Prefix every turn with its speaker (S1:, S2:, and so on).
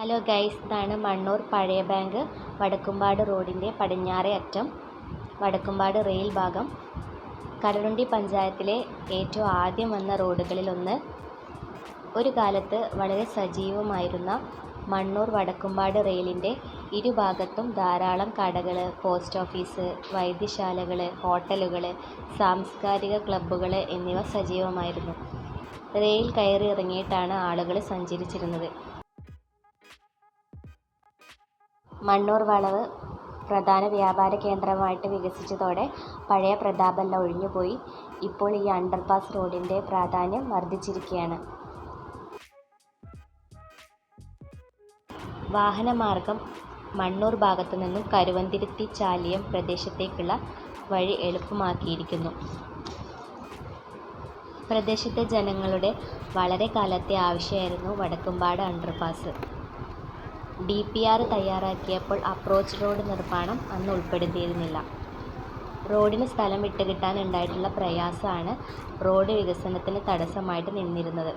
S1: Hello guys ഇതാണ് മണ്ണൂർ പഴയ bank Vadakkumpad റോഡിന്റെ പടിഞ്ഞാറേ അറ്റം വടക്കുംപാട് റെയിൽ ഭാഗം. കടലുണ്ടി പഞ്ചായത്തിലെ ഏറ്റവും ആദ്യം വന്ന റോഡുകളിലൊന്ന്. ഒരു കാലത്ത് വളരെ സജീവമായിരുന്ന മണ്ണൂർ വടക്കുംപാട് റെയിലിന്റെ ഇരുഭാഗത്തും ധാരാളം കടകൾ പോസ്റ്റ് ഓഫീസ് വൈദ്യശാലകൾ ഹോട്ടലുകൾ സാംസ്കാരിക ക്ലബ്ബുകൾ എന്നിവ സജീവമായിരുന്നു. റെയിൽ കയറി ഇറങ്ങിയിട്ടാണ് ആളുകൾ സഞ്ചരിച്ചിരുന്നത്. മണ്ണൂർ വളവ് പ്രധാന വ്യാപാര കേന്ദ്രമായിട്ട് വികസിച്ചതോടെ പഴയ പ്രതാപമെല്ലാം ഒഴിഞ്ഞുപോയി. ഇപ്പോൾ ഈ അണ്ടർപാസ് റോഡിന്റെ പ്രാധാന്യം വർദ്ധിച്ചിരിക്കുകയാണ്. വാഹനമാർഗം മണ്ണൂർ ഭാഗത്തു നിന്നും കരുവന്തിരുത്തി ചാലിയം പ്രദേശത്തേക്കുള്ള വഴി എളുപ്പമാക്കിയിരിക്കുന്നു. പ്രദേശത്തെ ജനങ്ങളുടെ വളരെ കാലത്തെ ആവശ്യമായിരുന്നു Vadakkumpad underpass D P R തയ്യാറാക്കിയപ്പോൾ approach road നിർമ്മാണം അന്ന് ഉൾപ്പെടുത്തിയിരുന്നില്ല. റോഡിന് സ്ഥലം വിട്ടുകിട്ടാൻ ഉണ്ടായിട്ടുള്ള പ്രയാസമാണ് റോഡ് വികസനത്തിന് തടസ്സമായിട്ട് നിന്നിരുന്നത്.